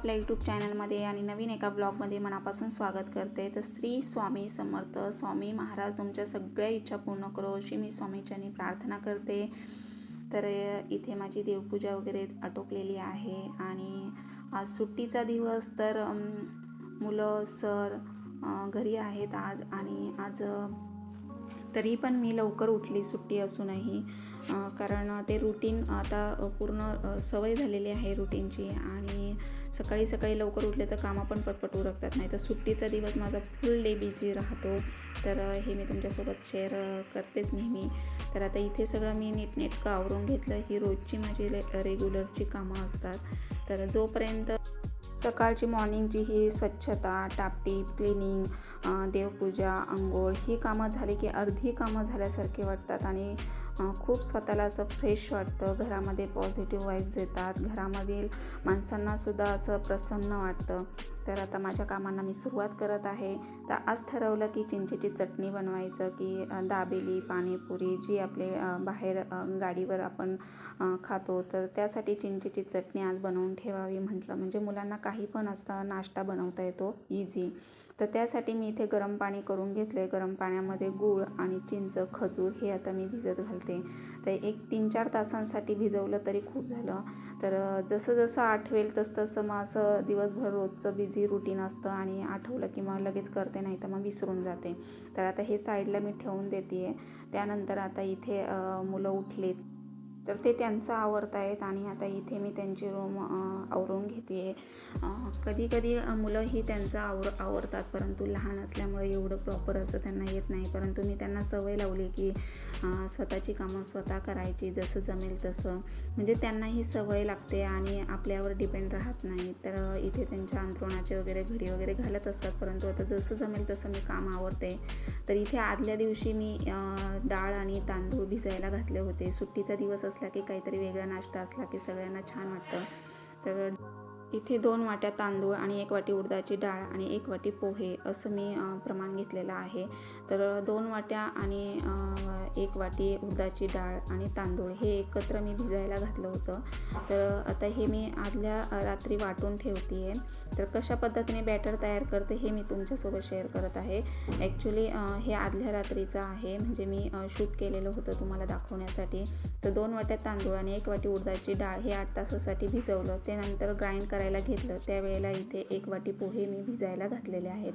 आपल्या यूट्यूब चॅनलमध्ये आणि नवीन एका ब्लॉगमध्ये मनापासून स्वागत करते. तर श्री स्वामी समर्थ स्वामी महाराज तुमच्या सगळ्या इच्छा पूर्ण करो अशी मी स्वामीच्यानी प्रार्थना करते. तर इथे माझी देवपूजा वगैरे आटोपलेली आहे आणि आज सुट्टीचा दिवस तर मुलं सर घरी आहेत आज आणि आज तरी पण मी लवकर उठली सुट्टी असूनही. कारण ते रुटीन आता पूर्ण सवय झालेली आहे रुटीनची आणि सकाळी सकाळी लवकर उठले तर कामं पण पटपट उरकतात. नाही तर सुट्टीचा दिवस माझा फुल डे बिझी राहतो. तर हे मी तुमच्यासोबत शेअर करतेच नेहमी. तर आता इथे सगळं मी नीटनेटकं आवरून घेतलं. ही रोजची माझी रे रेग्युलरची कामं असतात. तर जोपर्यंत सकाळची मॉर्निंगची ही स्वच्छता टापटीप क्लिनिंग देवपूजा आंघोळ ही कामं झाली की अर्धी कामं झाल्यासारखे वाटतात आणि खूप स्वतःला असं फ्रेश वाटतं. घरामध्ये पॉझिटिव्ह वाईब्स येतात. घरामधील माणसांनासुद्धा असं प्रसन्न वाटतं. तर आता माझ्या कामांना मी सुरुवात करत आहे. तर आज ठरवलं की चिंचेची चटणी बनवायचं की दाबेली पाणीपुरी जी आपले बाहेर गाडीवर आपण खातो. तर त्यासाठी चिंचेची चटणी आज बनवून ठेवावी म्हटलं. म्हणजे मुलांना काही पण असतं नाश्ता बनवता येतो इझी तर त्यासाठी मी इथे गरम पाणी करून घेतलं आहे गरम पाण्यामध्ये गूळ आणि चिंच खजूर हे आता मी भिजत घालते. तर एक तीन चार तासांसाठी भिजवलं तरी खूप झालं. तर जसं जसं आठवेल तसं तसं मग असं दिवसभर रोजचं बिझी रुटीन असतं आणि आठवलं की मग लगेच करते नाही तर मग विसरून जाते. तर आता हे साईडला मी ठेवून देते आहे त्यानंतर आता इथे मुलं उठलेत. तर ते त्यांचं आवडत आहेत आणि आता इथे मी त्यांची रूम आवरून घेते आहे कधी कधी मुलं ही त्यांचं आवर आवडतात परंतु लहान असल्यामुळे एवढं प्रॉपर असं त्यांना येत नाही. परंतु मी त्यांना सवय लावली की स्वतःची कामं स्वतः करायची जसं जमेल तसं. म्हणजे त्यांना ही सवय लागते आणि आपल्यावर डिपेंड राहत नाही. तर इथे त्यांच्या अंथरुणाचे वगैरे घडी वगैरे घालत असतात परंतु आता जसं जमेल तसं मी काम आवरते. तर इथे आदल्या दिवशी मी डाळ आणि तांदूळ भिजायला घातले होते. सुट्टीचा दिवस असला की काहीतरी वेगळा नाश्ता असला की सगळ्यांना छान वाटतं. तर इथे दोन वाट्या तांदूळ आणि एक वाटी उडदाची डाळ आणि एक वाटी पोहे असं मी प्रमाण घेतलेलं आहे. तर दोन वाट्या आणि एक वाटी उडदाची डाळ आणि तांदूळ हे एकत्र मी भिजायला घातलं होतं. तर आता हे मी आदल्या रात्री वाटून ठेवते आहे तर कशा पद्धतीने बॅटर तयार करते हे मी तुमच्यासोबत शेअर करत आहे. ॲक्च्युली हे आदल्या रात्रीचं आहे. म्हणजे मी शूट केलेलं होतं तुम्हाला दाखवण्यासाठी. तर दोन वाट्या तांदूळ आणि एक वाटी उडदाची डाळ हे आठ तासासाठी भिजवलं. ते नंतर ग्राइंड करायला घेतलं. त्यावेळेला इथे एक वाटी पोहे मी भिजायला घातलेले आहेत.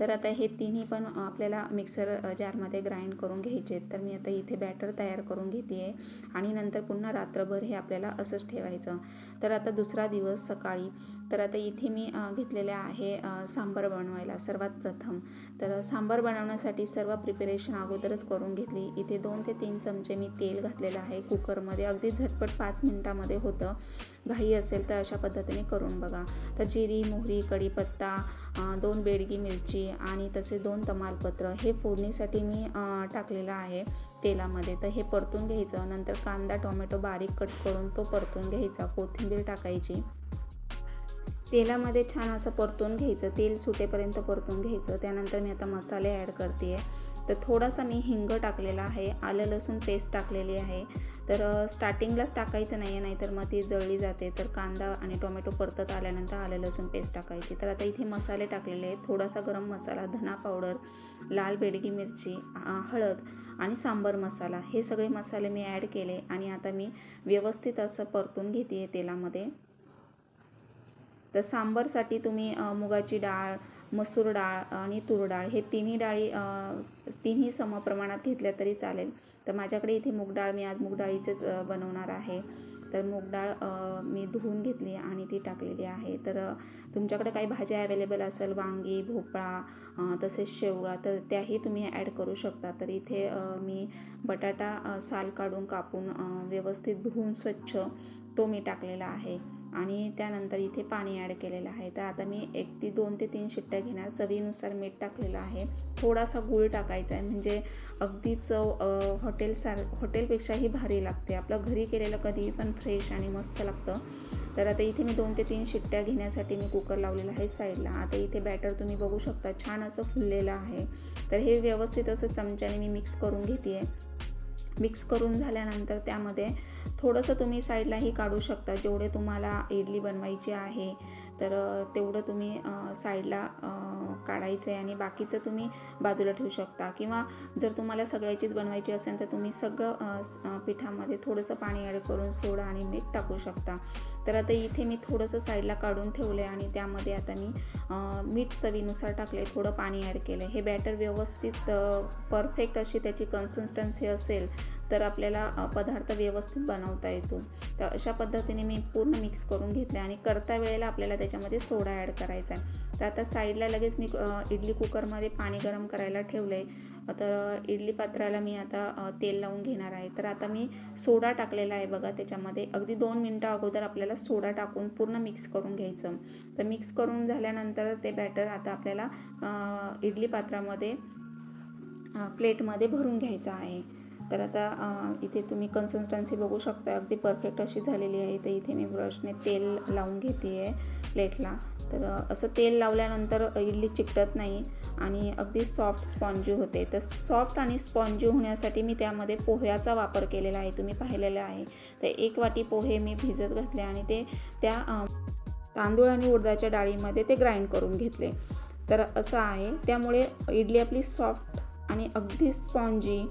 तर आता हे तिन्ही पण आपल्याला मिक्सर जारमध्ये ग्राइंड करून घ्यायचे आहेत. तर मी आता इथे बॅटर तयार करून घेते आहे आणि नंतर पुन्हा रात्रभर हे आपल्याला असंच ठेवायचं. तर आता दुसरा दिवस सकाळी तर आता इथे मी घेतलेले आहे सांबार बनवायला सर्वात प्रथम. तर सांबार बनवण्यासाठी सर्व प्रिपरेशन अगोदरच करून घेतली. इथे दोन ते तीन चमचे मी तेल घातलेलं आहे कुकरमध्ये. अगदी झटपट पाच मिनटामध्ये होतं. घाई असेल तर अशा पद्धतीने करून बघा. तर जिरी मोहरी कढीपत्ता दोन बेडगी मिरची आणि तसे दोन तमालपत्र हे फोडणीसाठी मी टाकलेलं आहे तेलामध्ये. तर हे परतून घ्यायचं. नंतर कांदा टोमॅटो बारीक कट करून तो परतून घ्यायचा. कोथिंबीर टाकायची. तेलामध्ये छान असं परतून घ्यायचं तेल सुटेपर्यंत परतून घ्यायचं. त्यानंतर मी आता मसाले ॲड करते आहे तर थोडासा मी हिंग टाकलेला आहे आलं लसूण पेस्ट टाकलेली आहे. तर स्टार्टिंगलाच टाकायचं नाही आहे नाहीतर मग ती जळली जाते. तर कांदा आणि टोमॅटो परतत आल्यानंतर आलं लसूण पेस्ट टाकायची. तर आता इथे मसाले टाकलेले आहेत. थोडासा गरम मसाला धना पावडर लाल बेडगी मिरची हळद आणि सांबर मसाला. हे सगळे मसाले मी ॲड केले आणि आता मी व्यवस्थित असं परतून घेते आहे तेलामध्ये. तर सांबारसाठी तुम्ही मुगाची डाळ मसूर डाळ आणि तूर डाळ हे तिन्ही डाळी तिन्ही समप्रमाणात घेतल्या तरी चालेल. तर माझ्याकडे इथे मूग डाळ मी आज मूग डाळीचेच बनवणार आहे. तर मूग डाळ मी धुवून घेतली आणि ती टाकलेली आहे. तर तुमच्याकडे काही भाज्या अवेलेबल असेल वांगी भोपळा तसेच शेवगा तर त्याही तुम्ही ॲड करू शकता. तर इथे मी बटाटा साल काढून कापून व्यवस्थित धुवून स्वच्छ तो मी टाकलेला आहे. आणि त्यानंतर इथे पाणी ॲड केलेलं आहे. तर आता मी एक ती दोन ते तीन शिट्ट्या घेणार. चवीनुसार मीठ टाकलेलं आहे. थोडासा गूळ टाकायचा आहे. म्हणजे अगदी चव हॉटेलसार हॉटेलपेक्षाही भारी लागते. आपलं घरी केलेलं कधीही पण फ्रेश आणि मस्त लागतं. तर आता इथे मी दोन ते तीन शिट्ट्या घेण्यासाठी मी कुकर लावलेला आहे साईडला आता इथे बॅटर तुम्ही बघू शकता. छान असं फुललेलं आहे. तर हे व्यवस्थित असं चमच्याने मी मिक्स करून घेते आहे मिक्स करून झाल्यानंतर त्यामध्ये थोडंसं तुम्ही साईडलाही काढू शकता. जेवढे तुम्हाला इडली बनवायची आहे तर तेवढं तुम्ही साईडला काढायचं आहे आणि बाकीचं तुम्ही बाजूला ठेवू शकता. किंवा जर तुम्हाला सगळ्याचीच बनवायची असेल तर तुम्ही सगळं पिठामध्ये थोडंसं पाणी ॲड करून सोडा आणि मीठ टाकू शकता. तर आता इथे मी थोडंसं साईडला काढून ठेवलं आहे आणि त्यामध्ये आता मी मीठ चवीनुसार टाकले थोडं पाणी ॲड केलं हे बॅटर व्यवस्थित परफेक्ट अशी त्याची कन्सिस्टन्सी असेल तर आपल्याला पदार्थ व्यवस्थित बनवता येतो. तर अशा पद्धतीने मी पूर्ण मिक्स करून घेतले आणि करता वेळेला आपल्याला त्याच्यामध्ये सोडा ॲड करायचा आहे. तर आता साईडला लगेच मी इडली कुकरमध्ये पाणी गरम करायला ठेवलं आहे तर इडली पात्राला मी आता तेल लावून घेणार आहे. तर आता मी सोडा टाकलेला आहे बघा त्याच्यामध्ये. अगदी दोन मिनटं अगोदर आपल्याला सोडा टाकून पूर्ण मिक्स करून घ्यायचं. तर मिक्स करून झाल्यानंतर ते बॅटर आता आपल्याला इडली पात्रामध्ये प्लेटमध्ये भरून घ्यायचं आहे. तर आता इथे तुम्ही कन्सिस्टन्सी बघू शकता. अगदी परफेक्ट अशी झालेली आहे तर इथे मी ब्रशने तेल लावून घेते आहे प्लेटला तर असं तेल लावल्यानंतर इडली चिकटत नाही आणि अगदी सॉफ्ट स्पॉन्जी होते. तर सॉफ्ट आणि स्पॉन्जी होण्यासाठी मी त्यामध्ये पोह्याचा वापर केलेला आहे. तुम्ही पाहिलेलं आहे. तर एक वाटी पोहे मी भिजत घातले आणि ते त्या तांदूळ आणि उडदाच्या डाळीमध्ये ते ग्राइंड करून घेतले. तर असं आहे. त्यामुळे इडली आपली सॉफ्ट आणि अगदी स्पॉन्जी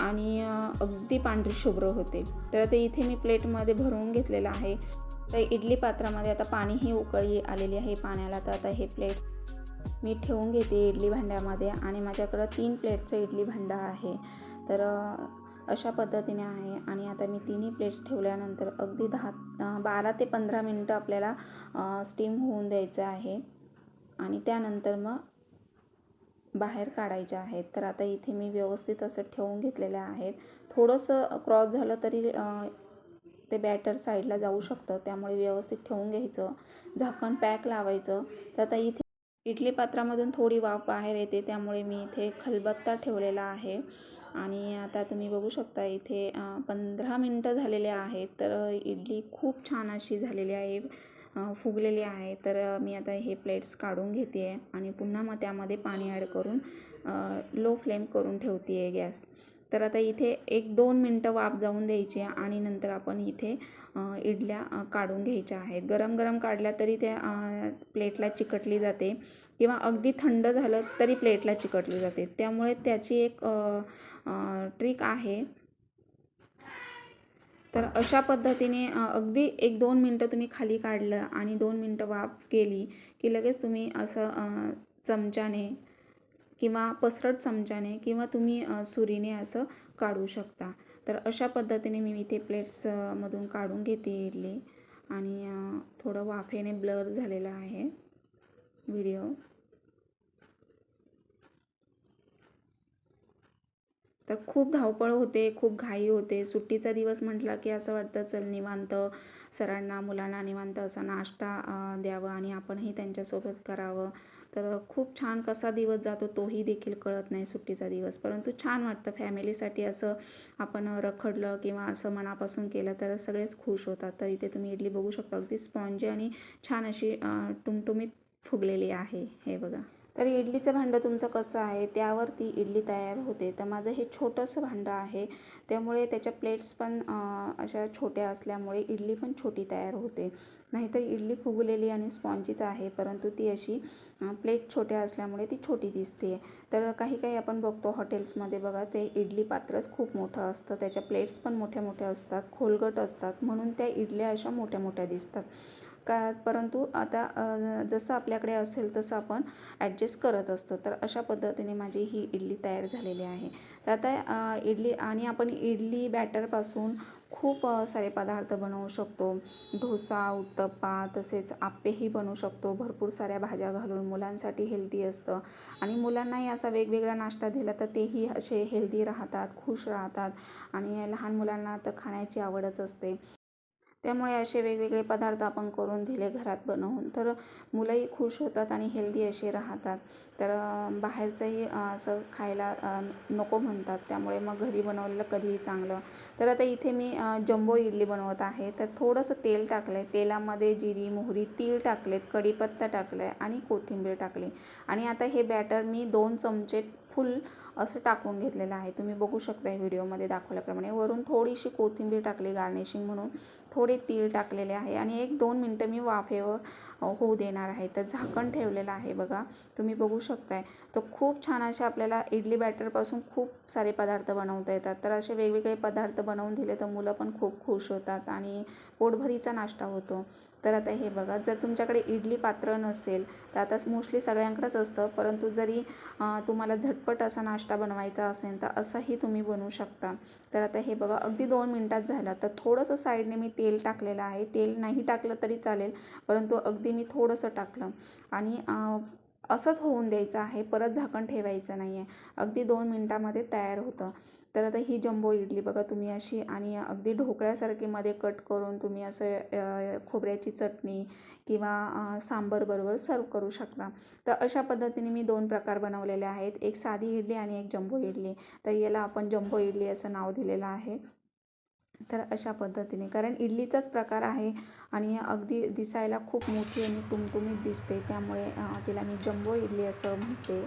आणि अगदी पांढरी शुभ्र होते. तर ते इथे मी प्लेटमध्ये भरवून घेतलेलं आहे. तर इडली पात्रामध्ये आता पाणीही उकळी आलेली आहे. पाण्याला तर आता हे प्लेट्स मी ठेवून घेते इडली भांड्यामध्ये आणि माझ्याकडं तीन प्लेटचं इडली भांडं आहे. तर अशा पद्धतीने आहे आणि आता मी तिन्ही प्लेट्स ठेवल्यानंतर अगदी दहा बारा ते पंधरा मिनटं आपल्याला स्टीम होऊन द्यायचं आहे. आणि त्यानंतर मग बाहेर काढायच्या आहेत. तर आता इथे मी व्यवस्थित असं ठेवून घेतलेल्या आहेत. थोडंसं क्रॉस झालं तरी ते बॅटर साईडला जाऊ शकतं. त्यामुळे व्यवस्थित ठेवून घ्यायचं. झाकण पॅक लावायचं. तर आता इथे इडली पात्रामधून थोडी वाफ बाहेर येते. त्यामुळे मी इथे खलबत्ता ठेवलेला आहे. आणि आता तुम्ही बघू शकता इथे पंधरा मिनटं झालेले आहेत. तर इडली खूप छान अशी झालेली आहे. फुगलेली आहे. तर मी आता हे प्लेट्स काढून घेते आहे आणि पुन्हा मग त्यामध्ये पाणी ॲड करून लो फ्लेम करून ठेवते आहे गॅस. तर आता इथे एक दोन मिनटं वाफ जाऊन द्यायची आहे आणि नंतर आपण इथे इडल्या काढून घ्यायच्या आहेत. गरम गरम काढल्या तरी त्या प्लेटला चिकटली जाते किंवा अगदी थंड झालं तरी प्लेटला चिकटली जाते. त्यामुळे त्याची एक ट्रिक आहे. तर अशा पद्धतीने अगदी एक दोन मिनटं तुम्ही खाली काढलं आणि दोन मिनटं वाफ केली की लगेच तुम्ही असं चमच्याने किंवा पसरट चमच्याने किंवा तुम्ही सुरीने असं काढू शकता. तर अशा पद्धतीने मी इथे प्लेट्समधून काढून घेते इडली आणि थोडं वाफेने ब्लर झालेलं आहे व्हिडिओ. तर खूप धावपळ होते खूप घाई होते. सुट्टीचा दिवस म्हटला की असं वाटतं चल निवांत सरांना मुलांना निवांत असा नाश्ता द्यावा द्यावं आणि आपणही त्यांच्यासोबत करावं. तर खूप छान कसा दिवस जातो तोही देखील कळत नाही सुट्टीचा दिवस. परंतु छान वाटतं फॅमिलीसाठी असं आपण रखडलं किंवा असं मनापासून केलं तर सगळेच खुश होतात. तर इथे तुम्ही इडली बघू शकता. अगदी स्पॉन्जी आणि छान अशी टुमटुमीत फुगलेली आहे. हे बघा. तर इडलीचं भांडं तुमचं कसं आहे? त्यावरती इडली तयार होते. तर माझं हे छोटंसं भांडं आहे. त्यामुळे त्याच्या प्लेट्स पण अशा छोट्या असल्यामुळे इडली पण छोटी तयार होते. नाहीतर इडली फुगलेली आणि स्पॉन्जीच आहे परंतु ती अशी प्लेट छोट्या असल्यामुळे ती छोटी दिसते. तर काही काही आपण बघतो हॉटेल्समध्ये बघा ते इडली पात्रच खूप मोठं असतं. त्याच्या प्लेट्स पण मोठ्या मोठ्या असतात खोलगट असतात. म्हणून त्या इडल्या अशा मोठ्या मोठ्या दिसतात. का परंतु आता जसं आपल्याकडे असेल तसं आपण ॲडजस्ट करत असतो. तर अशा पद्धतीने माझी ही इडली तयार झालेली आहे. तर आता इडली आणि आपण इडली बॅटरपासून खूप सारे पदार्थ बनवू शकतो. डोसा उत्तप्पा तसेच आप्पेही बनवू शकतो. भरपूर साऱ्या भाज्या घालून मुलांसाठी हेल्दी असतं. आणि मुलांनाही असा वेगवेगळा नाश्ता दिला तर तेही असे हेल्दी राहतात खुश राहतात. आणि लहान मुलांना तर खाण्याची आवडच असते. त्यामुळे असे वेगवेगळे पदार्थ आपण करून दिले घरात बनवून. तर मुलंही खुश होतात आणि हेल्दी असे राहतात. तर बाहेरचंही असं खायला नको म्हणतात. त्यामुळे मग घरी बनवलेलं कधीही चांगलं. तर आता इथे मी जंबो जम्बो इडली बनवत आहे. तर थोडंसं तेल टाकलं आहे तेलामध्ये जिरी मोहरी तीळ टाकलेत कढीपत्ता टाकला आहे आणि कोथिंबीर टाकली. आणि आता हे बॅटर मी दोन चमचे फुल असं टाकून घेतलेलं आहे. तुम्ही बघू शकता व्हिडिओमध्ये दाखवल्याप्रमाणे. वरून थोडीशी कोथिंबीर टाकली गार्निशिंग म्हणून. थोडे तीळ टाकलेले आहे आणि एक दोन मिनटं मी वाफेवर होऊ देणार आहे. तर झाकण ठेवलेलं आहे बघा. तुम्ही बघू शकताय. तर खूप छान असे आपल्याला इडली बॅटरपासून खूप सारे पदार्थ बनवता येतात. तर असे वेगवेगळे पदार्थ बनवून दिले तर मुलं पण खूप खुश होतात आणि पोटभरीचा नाश्ता होतो. तर आता हे बघा जर तुमच्याकडे इडली पात्र नसेल तर आता मोस्टली सगळ्यांकडेच असतं परंतु जरी तुम्हाला झटपट असा नाश्ता बनवायचा असेल तर असंही तुम्ही बनवू शकता. तर आता हे बघा अगदी दोन मिनटात झालं. तर थोडंसं साईडने मी तेल टाकलेलं आहे. तेल नाही टाकलं तरी चालेल परंतु अगदी मी थोडंसं टाकलं. आणि असंच होऊन द्यायचं आहे. परत झाकण ठेवायचं नाही आहे अगदी दोन मिनटामध्ये तयार होतं. तर आता ही जम्बो इडली बघा तुम्ही अशी आणि अगदी ढोकळ्यासारखी मध्ये कट करून तुम्ही असं खोबऱ्याची चटणी किंवा सांबर बरोबर सर्व करू शकता. तर अशा पद्धतीने मी दोन प्रकार बनवलेले आहेत. एक साधी इडली आणि एक जम्बो इडली. तर याला आपण जम्बो इडली असं नाव दिलेलं आहे. तर अशा पद्धतीने. कारण इडलीचाच प्रकार आहे आणि अगदी दिसायला खूप मोठी आणि टुमटुमीत दिसते. त्यामुळे तिला मी जम्बो इडली असं म्हणते.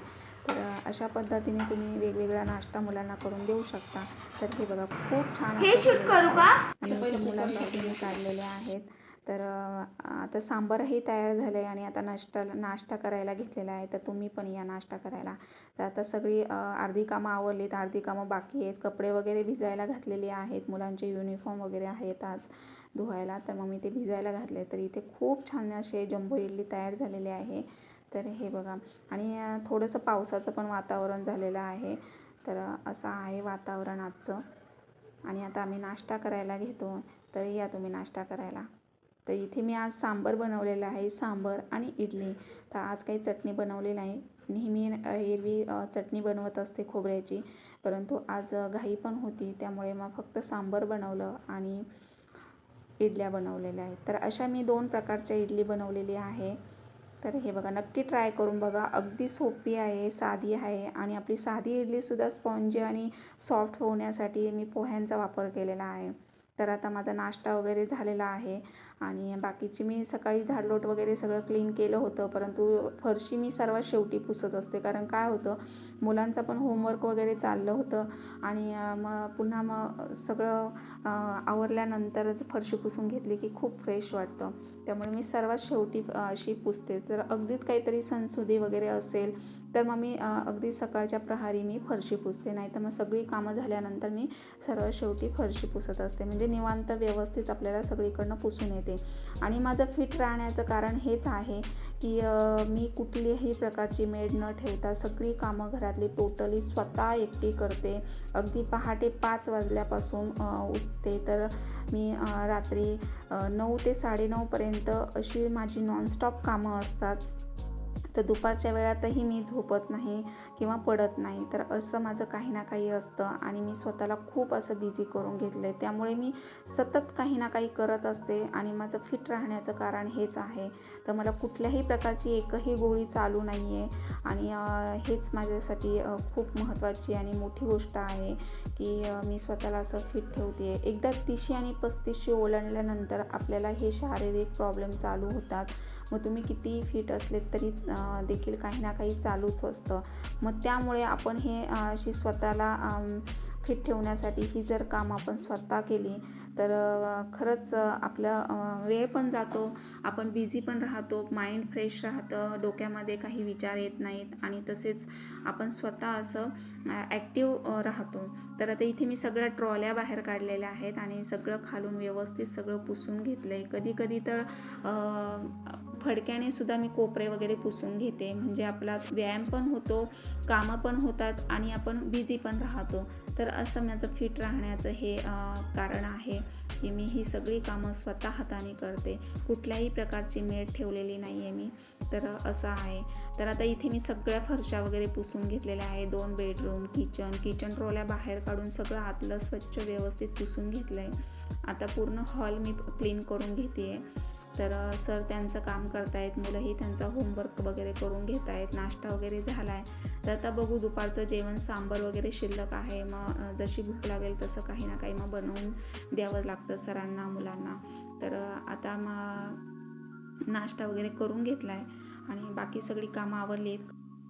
तर अशा पद्धतीने तुम्ही वेगवेगळा नाश्ता मुलांना करून देऊ शकता. तर हे बघा खूप छान हे शूट करू का? मुलांसाठी मी काढलेले आहेत. तर आता सांबारही तयार झालं आहे आणि आता नाश्ता नाश्ता करायला घेतलेला आहे. तर तुम्ही पण या नाश्ता करायला. तर आता सगळी अर्धी कामं आवरलीत. अर्धी कामं बाकी आहेत. कपडे वगैरे भिजायला घातलेली आहेत. मुलांचे युनिफॉर्म वगैरे आहेत आज धुवायला. तर मग मी ते भिजायला घातले. तर इथे खूप छान असे जम्बो इडली तयार झालेले आहे. तर हे बघा. आणि थोडंसं पावसाचं पण वातावरण झालेलं आहे. तर असं आहे वातावरण आजचं. आणि आता आम्ही नाश्ता करायला घेतो. तर या तुम्ही नाश्ता करायला. तर इथे मी आज सांबर बनवलेलं आहे. सांबर आणि इडली. तर आज काही चटणी बनवली नाही. नेहमी एरवी चटणी बनवत असते खोबऱ्याची. परंतु आज घाई पण होती. त्यामुळे मग फक्त सांबर बनवलं आणि इडल्या बनवलेल्या आहेत. तर अशा मी दोन प्रकारच्या इडली बनवलेली आहे. तर हे बघा नक्की ट्राय करून बघा. अगदी सोपी आहे साधी आहे आणि आपली साधी इडलीसुद्धा स्पॉन्जी आणि सॉफ्ट होण्यासाठी मी पोह्यांचा वापर केलेला आहे. तर आता माझा नाश्ता वगैरे झालेला आहे. आणि बाकीची मी सकाळी झाडलोट वगैरे सगळं क्लीन केलं होतं. परंतु फरशी मी सर्वात शेवटी पुसत असते. कारण काय होतं मुलांचं पण होमवर्क वगैरे चाललं होतं. आणि मग पुन्हा मग सगळं आवरल्यानंतरच फरशी पुसून घेतली की खूप फ्रेश वाटतं. त्यामुळे मी सर्वात शेवटी अशी पुसते. तर अगदीच काहीतरी सणसुदी वगैरे असेल तर मग मी अगदी सकाळच्या प्रहारी मी फरशी पुसते. नाही तर मग सगळी कामं झाल्यानंतर मी सर्वात शेवटी फरशी पुसत असते. म्हणजे निवांत व्यवस्थित आपल्याला सगळीकडनं पुसून येते. आणि माझं फिट राहण्याचं कारण हेच आहे की मी कुठलीही प्रकारची मेड न ठेवता सगळी कामं घरातली टोटली स्वतः एकटी करते. अगदी पहाटे पाच वाजल्यापासून उठते. तर मी रात्री नऊ ते साडेनऊपर्यंत अशी माझी नॉनस्टॉप कामं असतात. तर दुपारच्या वेळातही मी झोपत नाही किंवा पडत नाही. तर असं माझं काही ना काही असतं आणि मी स्वतःला खूप असं बिझी करून घेतलं आहे त्यामुळे मी सतत काही ना काही करत असते आणि माझं फिट राहण्याचं कारण हेच आहे. तर मला कुठल्याही प्रकारची एकही गोळी चालू नाही आहे आणि हेच माझ्यासाठी खूप महत्त्वाची आणि मोठी गोष्ट आहे की मी स्वतःला असं फिट ठेवते एकदा तिशी आणि पस्तीसशे ओलांडल्यानंतर आपल्याला हे शारीरिक प्रॉब्लेम चालू होतात. मग तुम्ही कितीही फिट असलेत तरी देखील काही ना काही चालूच असतं. मग त्यामुळे आपण हे अशी स्वतःला फिट ठेवण्यासाठी ही जर काम आपण स्वतः केली तर खरंच आपला आपलं वेळ पण जातो. आपण बिझी पण राहतो. माइंड फ्रेश राहतं. डोक्यामध्ये काही विचार येत नाहीत. आणि तसेच आपण स्वतः असं ॲक्टिव्ह राहतो. तर आता इथे मी सगळ्या ट्रॉल्या बाहेर काढलेल्या आहेत आणि सगळं खालून व्यवस्थित सगळं पुसून घेतलं आहे कधी कधी तर फडक्याने सुद्धा मी कोपरे वगैरे पुसून घेते. म्हणजे आपला व्यायाम पण होतो कामं पण होतात आणि आपण बिझी पण राहतो. तर असं माझं फिट राहण्याचं हे कारण आहे की मी ही सगळी कामं स्वतः हाताने करते. कुठल्याही प्रकारची मेड ठेवलेली नाही आहे मी. तर असं आहे. तर आता इथे मी सगळ्या फरशा वगैरे पुसून घेतलेल्या आहे दोन बेडरूम किचन किचन रोल्या बाहेर काढून सगळं आतलं स्वच्छ व्यवस्थित पुसून घेतलं आहे आता पूर्ण हॉल मी क्लीन करून घेते आहे तर सर त्यांचं काम करतायत मुलंही त्यांचा होमवर्क वगैरे करून घेत आहेत नाश्ता वगैरे झाला आहे तर आता बघू दुपारचं जेवण सांबर वगैरे शिल्लक आहे. मग जशी भूक लागेल तसं काही ना काही मग बनवून द्यावं लागतं सरांना मुलांना. तर आता मग नाश्ता वगैरे करून घेतला आहे आणि बाकी सगळी कामं आवरली आहेत.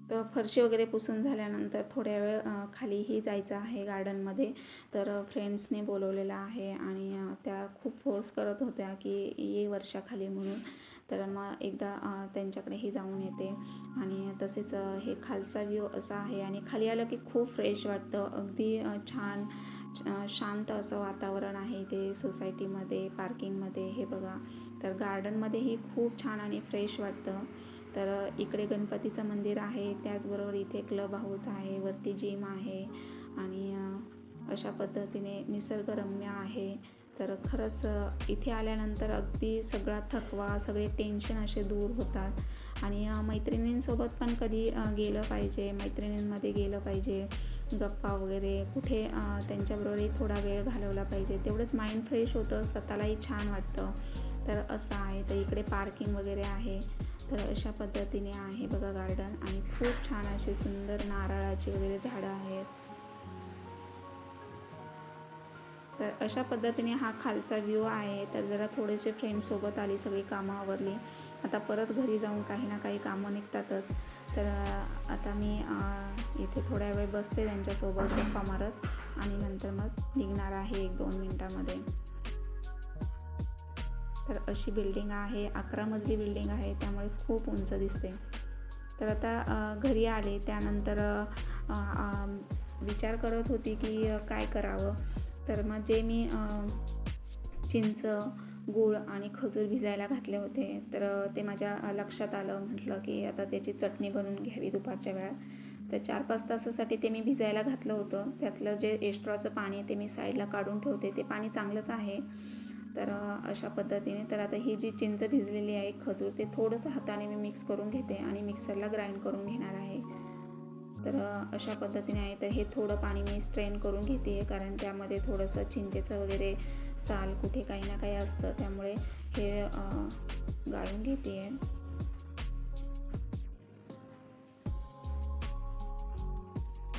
तर फरशी वगैरे पुसून झाल्यानंतर थोड्या वेळ खालीही जायचं आहे गार्डनमध्ये. तर फ्रेंड्सने बोलवलेलं आहे आणि त्या खूप फोर्स करत होत्या की ये वर्षाखाली म्हणून. तर मग एकदा त्यांच्याकडेही जाऊन येते. आणि तसेच हे खालचा व्ह्यू असा आहे आणि खाली आलं की खूप फ्रेश वाटतं. अगदी छान शांत असं वातावरण आहे ते सोसायटीमध्ये पार्किंगमध्ये हे बघा. तर गार्डनमध्येही खूप छान आणि फ्रेश वाटतं. तर इकडे गणपतीचं मंदिर आहे त्याचबरोबर इथे क्लब हाऊस आहे वरती जिम आहे आणि अशा पद्धतीने निसर्गरम्य आहे. तर खरंच इथे आल्यानंतर अगदी सगळा थकवा सगळे टेन्शन असे दूर होतात आणि मैत्रिणींसोबत पण कधी गेलं पाहिजे मैत्रिणींमध्ये गेलं पाहिजे गप्पा वगैरे कुठे त्यांच्याबरोबरही थोडा वेळ घालवला पाहिजे तेवढंच माइंड फ्रेश होतं स्वतःलाही छान वाटतं. तर असं आहे. तर इकडे पार्किंग वगैरे आहे. तर अशा पद्धतीने आहे बघा गार्डन आणि खूप छान असे सुंदर नारळाची वगैरे झाडं आहेत. तर अशा पद्धतीने हा खालचा व्ह्यू आहे. तर जरा थोडेसे फ्रेंडसोबत आली सगळी कामं आवरली. आता परत घरी जाऊन काही ना काही कामं निघतातच. तर आता मी इथे थोड्या वेळ बसते त्यांच्यासोबत गप्पा मारत आणि नंतर मग निघणार आहे एक दोन मिनटामध्ये. तर अशी बिल्डिंग आहे अकरा मजली बिल्डिंग आहे त्यामुळे खूप उंच दिसते. तर आता घरी आले त्यानंतर विचार करत होती की काय करावं? तर मग जे मी चिंच गूळ आणि खजूर भिजायला घातले होते तर ते माझ्या लक्षात आलं. म्हटलं की आता त्याची चटणी बनवून घ्यावी दुपारच्या वेळात. तर चार पाच तासासाठी ते मी भिजायला घातलं होतं. त्यातलं जे एस्ट्रॉचं पाणी आहे ते मी साईडला काढून ठेवते. ते पाणी चांगलंच आहे. तर अशा पद्धतीने. तर आता ही जी चिंच भिजलेली आहे खजूर ते थोडंसं हाताने मी मिक्स करून घेते आणि मिक्सरला ग्राइंड करून घेणार आहे. तर अशा पद्धतीने आहे. तर हे थोडं पाणी मी स्ट्रेन करून घेते आहे कारण त्यामध्ये थोडंसं चिंचेचं वगैरे साल कुठे काही ना काही असतं. त्यामुळे हे गाळून घेते. आहे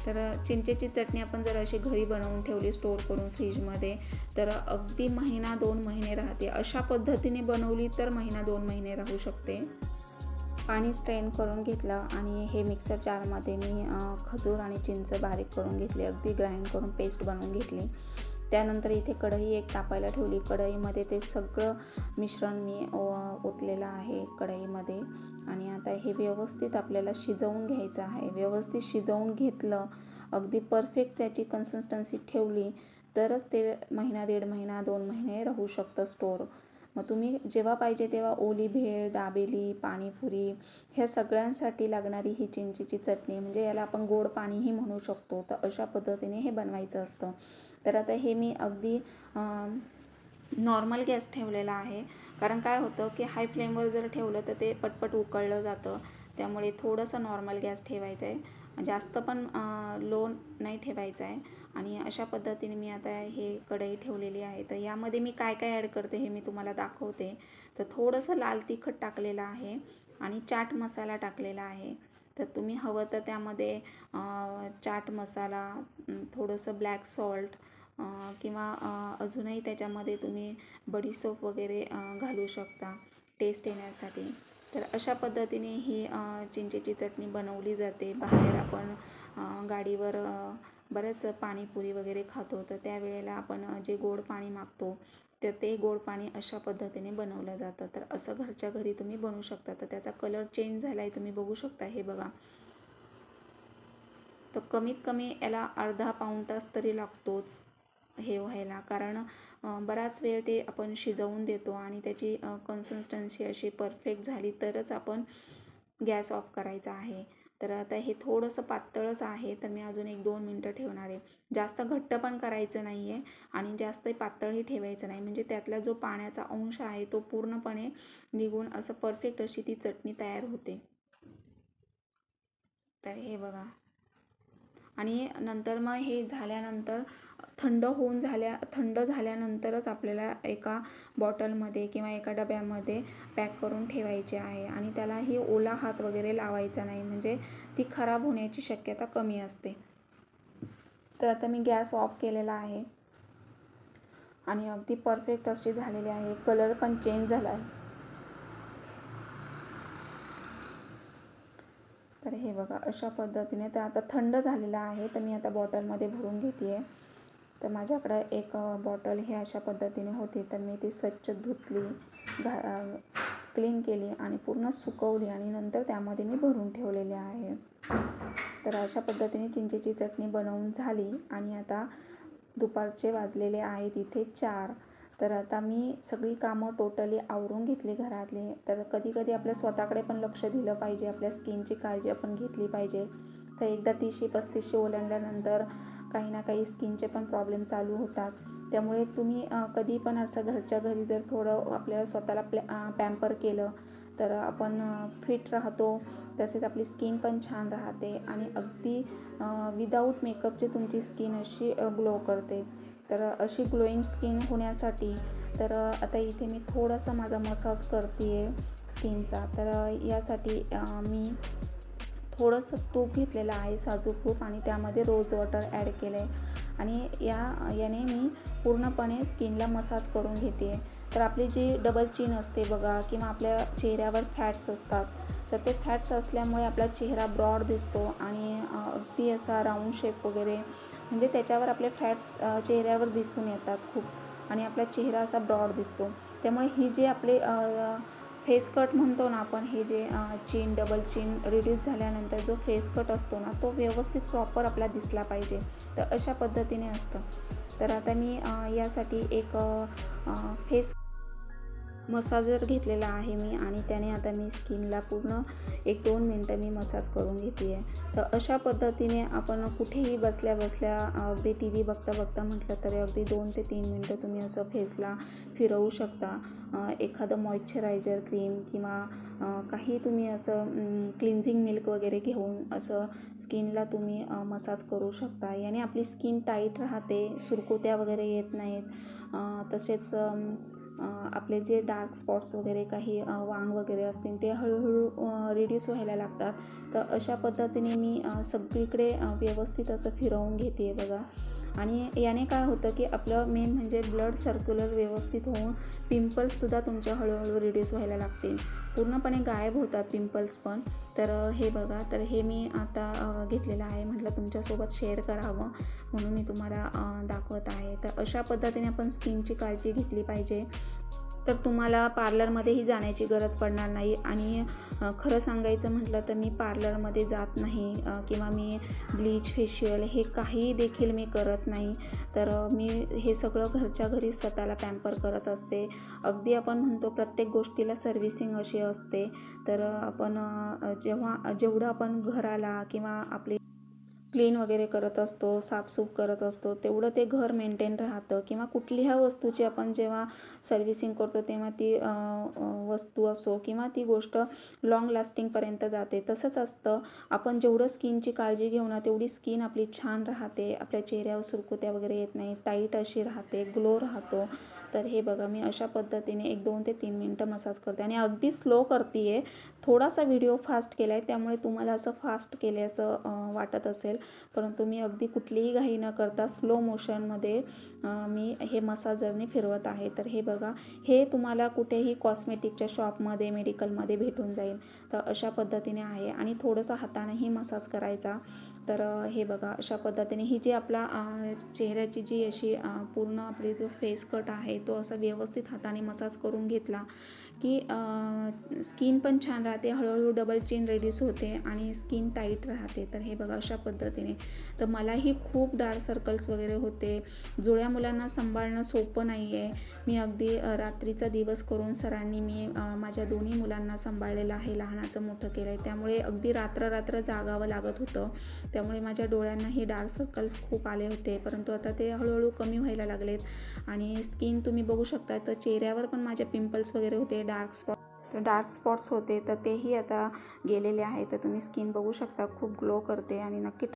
तर चिंचेची चटणी आपण जर अशी घरी बनवून ठेवली स्टोर करून फ्रीजमध्ये तर अगदी महिना दोन महिने राहते. अशा पद्धतीने बनवली तर महिना दोन महिने राहू शकते. पाणी स्ट्रेन करून घेतलं आणि हे मिक्सर जारमध्ये मी खजूर आणि चिंच बारीक करून घेतली. अगदी ग्राइंड करून पेस्ट बनवून घेतली. त्यानंतर इथे कढई एक तापायला ठेवली. कढईमध्ये ते सगळं मिश्रण मी ओ- ओतलेलं आहे कढईमध्ये. आणि आता हे व्यवस्थित आपल्याला शिजवून घ्यायचं आहे. व्यवस्थित शिजवून घेतलं अगदी परफेक्ट त्याची कन्सिस्टन्सी ठेवली तरच ते महिना दीड महिना दोन महिने राहू शकतं स्टोर मग तुम्ही जेव्हा पाहिजे तेव्हा ओली भेळ दाबेली पाणीपुरी ह्या सगळ्यांसाठी लागणारी ही चिंचेची चटणी म्हणजे याला आपण गोड पाणीही म्हणू शकतो. तर अशा पद्धतीने हे बनवायचं असतं. तर आता हे मी अगदी नॉर्मल गॅस ठेवलेला आहे. कारण काय होतं की हाय फ्लेमवर जर ठेवलं तर ते पटपट उकळलं जातं. त्यामुळे थोडंसं नॉर्मल गॅस ठेवायचं आहे जास्त पण लो नाही ठेवायचं आहे आणि अशा पद्धतीने मी आता हे कढई ठेवलेली आहे. तर यामध्ये मी काय काय ॲड करते हे मी तुम्हाला दाखवते. तर थोडंसं लाल तिखट टाकलेलं आहे. आणि चाट मसाला टाकलेला आहे. तर तुम्ही हवं तर त्यामध्ये चाट मसाला थोडंसं ब्लॅक सॉल्ट किंवा अजूनही त्याच्यामध्ये तुम्ही बडीसोप वगैरे घालू शकता टेस्ट येण्यासाठी. तर अशा पद्धतीने ही चिंचेची चटणी बनवली जाते. बाहेर आपण गाडीवर बरंच पाणीपुरी वगैरे खातो. तर त्यावेळेला आपण जे गोड पाणी मागतो तर ते गोड पाणी अशा पद्धतीने बनवलं जातं. तर असं घरच्या घरी तुम्ही बनवू शकता. तर त्याचा कलर चेंज झाला आहे तुम्ही बघू शकता हे बघा. तर कमीत कमी याला अर्धा पाऊण तास तरी लागतोच हे व्हायला. कारण बराच वेळ ते आपण शिजवून देतो आणि त्याची कन्सिस्टन्सी अशी परफेक्ट झाली तरच आपण गॅस ऑफ करायचा आहे. तर आता हे थोडंसं पातळच आहे तर मी अजून एक दोन मिनटं ठेवणार आहे. जास्त घट्ट पण करायचं नाही आहे आणि जास्त पातळही ठेवायचं नाही. म्हणजे त्यातला जो पाण्याचा अंश आहे तो पूर्णपणे निघून असं परफेक्ट अशी ती चटणी तयार होते. तर हे बघा. आणि नंतर मग हे झाल्यानंतर थंड होऊन झाल्या थंड झाल्यानंतरच आपल्याला एका बॉटलमध्ये किंवा एका डब्यामध्ये पॅक करून ठेवायचे आहे. आणि त्यालाही ओला हात वगैरे लावायचा नाही म्हणजे ती खराब होण्याची शक्यता कमी असते. तर आता मी गॅस ऑफ केलेला आहे. आणि अगदी परफेक्ट अशी झालेली आहे. कलर पण चेंज झाला आहे तर हे बघा अशा पद्धतीने तर आता थंड झालेलं आहे तर मी आता बॉटलमध्ये भरून घेते आहे तर माझ्याकडं एक बॉटल हे अशा पद्धतीने होती तर मी ती स्वच्छ धुतली घा क्लीन केली आणि पूर्ण सुकवली आणि नंतर त्यामध्ये मी भरून ठेवलेले आहे. तर अशा पद्धतीने चिंचेची चटणी बनवून झाली आणि आता दुपारचे वाजलेले आहेत इथे चार. तर आता मी सगळी कामं टोटली आवरून घेतली घरातली. तर कधी कधी आपल्या स्वतःकडे पण लक्ष दिलं पाहिजे. आपल्या स्किनची काळजी आपण घेतली पाहिजे. तर एकदा तीसशे पस्तीसशे ओलांडल्यानंतर काही ना काही स्किनचे पण प्रॉब्लेम चालू होतात. त्यामुळे तुम्ही कधी पण असं घरच्या घरी जर थोडं आपल्याला स्वतःला प्लॅ पॅम्पर केलं तर आपण फिट राहतो. तसेच आपली स्किन पण छान राहते आणि अगदी विदाऊट मेकअपची तुमची स्किन अशी ग्लो करते. तर अशी ग्लोईंग स्किन होण्यासाठी तर आता इथे मी थोडासा माझा मसाज करते आहे स्किनचा. तर यासाठी मी थोडंसं तूप घेतलेलं आहे साजूक तूप आणि त्यामध्ये रोज वॉटर ॲड केलं आहे आणि या याने मी पूर्णपणे स्किनला मसाज करून घेते तर आपली जी डबल चीन असते बघा किंवा आपल्या चेहऱ्यावर फॅट्स असतात तर ते फॅट्स असल्यामुळे आपला चेहरा ब्रॉड दिसतो आणि अगदी असा राऊंड शेप वगैरे म्हणजे त्याच्यावर आपले फॅट्स चेहऱ्यावर दिसून येतात खूप. आणि आपला चेहरा असा ब्रॉड दिसतो. त्यामुळे ही जे आपले फेस कट म्हणतो ना आपण हे जे चीन डबल चीन रिड्यूस झाल्यानंतर जो फेस कट असतो ना तो व्यवस्थित प्रॉपर आपला दिसला पाहिजे. तर अशा पद्धतीने असतं. तर आता मी यासाठी एक फेस मसाजर घेतलेला आहे मी आणि त्याने आता मी स्किनला पूर्ण एक दोन मिनटं मी मसाज करून घेते आहे तर अशा पद्धतीने आपण कुठेही बसल्या बसल्या अगदी टी व्ही बघता बघता म्हटलं तरी अगदी दोन ते तीन मिनटं तुम्ही असं फेसला फिरवू शकता. एखादं मॉइश्चरायझर क्रीम किंवा काही तुम्ही असं क्लिन्झिंग मिल्क वगैरे घेऊन असं स्किनला तुम्ही मसाज करू शकता. याने आपली स्किन टाईट राहते सुरकुत्या वगैरे येत नाहीत. तसेच आपले जे डार्क स्पॉट्स वगैरे काही वांग वगैरे असतील ते हळूहळू रिड्यूस व्हायला लागतात. तर अशा पद्धतीने मी सगळीकडे व्यवस्थित असं फिरवून घेते बघा. आणि याने काय होतं की आपलं मेन म्हणजे ब्लड सर्क्युलर व्यवस्थित होऊन पिंपल्ससुद्धा तुमच्या हळूहळू रिड्यूस व्हायला लागतील. पूर्णपणे गायब होतात पिंपल्स पण. तर हे बघा. तर हे मी आता घेतलेलं आहे. म्हटलं तुमच्यासोबत शेअर करावं म्हणून मी तुम्हाला दाखवत आहे. तर अशा पद्धतीने आपण स्किनची काळजी घेतली पाहिजे. तर तुम्हाला पार्लरमध्येही जाण्याची गरज पडणार नाही. आणि खरं सांगायचं म्हटलं तर मी पार्लरमध्ये जात नाही किंवा मी ब्लीच फेशियल हे काही देखील मी करत नाही. तर मी हे सगळं घरच्या घरी स्वतःला पॅम्पर करत असते. अगदी आपण म्हणतो प्रत्येक गोष्टीला सर्व्हिसिंग अशी असते. तर आपण जेव्हा जेवढं आपण घराला किंवा आपली क्लीन वगैरे करत असतो साफसूफ करत असतो तेवढं ते घर मेंटेन राहतं. किंवा कुठल्याही वस्तूची आपण जेव्हा सर्व्हिसिंग करतो तेव्हा ती वस्तू असो किंवा ती गोष्ट लाँग लास्टिंगपर्यंत जाते. तसंच असतं. आपण जेवढं स्किनची काळजी घेऊ ना तेवढी स्किन आपली छान राहते. आपल्या चेहऱ्यावर सुरकुत्या वगैरे येत नाही. टाईट अशी राहते ग्लो राहतो. तर हे बघा मी अशा पद्धतीने एक दोन ते तीन मिनटं मसाज करते. आणि अगदी स्लो करते आहे थोडासा व्हिडिओ फास्ट केला आहे त्यामुळे तुम्हाला असं फास्ट केले असं वाटत असेल. परंतु मी अगदी कुठलीही घाई न करता स्लो मोशनमध्ये मी हे मसाजरने फिरवत आहे. तर हे बघा हे तुम्हाला कुठेही कॉस्मेटिकच्या शॉपमध्ये मेडिकलमध्ये भेटून जाईल. तर अशा पद्धतीने आहे. आणि थोडंसं हातानेही मसाज करायचा. तर हे बघा अशा पद्धतीने ही जी आपला चेहऱ्याची जी अशी पूर्ण आपली जो फेस कट आहे तो असा व्यवस्थित हाताने मसाज करून घेतला. की स्किन पण छान राहते हळूहळू डबल चेन रेड्यूस होते आणि स्किन टाईट राहते. तर हे बघा अशा पद्धतीने. तर मलाही खूप डार्क सर्कल्स वगैरे होते. जुळ्या मुलांना सांभाळणं सोपं नाही आहे मी अगदी रात्रीचा दिवस करून सरांनी मी माझ्या दोन्ही मुलांना सांभाळलेलं आहे लहानाचं मोठं केलं आहे त्यामुळे अगदी रात्र रात्र जागावं लागत होतं. त्यामुळे माझ्या डोळ्यांनाही डार्क सर्कल्स खूप आले होते. परंतु आता ते हळूहळू कमी व्हायला लागलेत. आणि स्किन तुम्ही बघू शकता तर चेहऱ्यावर पण माझे पिंपल्स वगैरे होते डार्क स्पॉट तर डार्क स्पॉट्स होते तर तेही आता गेलेले आहे तर तुम्ही स्किन बघू शकता खूप ग्लो करते आणि नक्की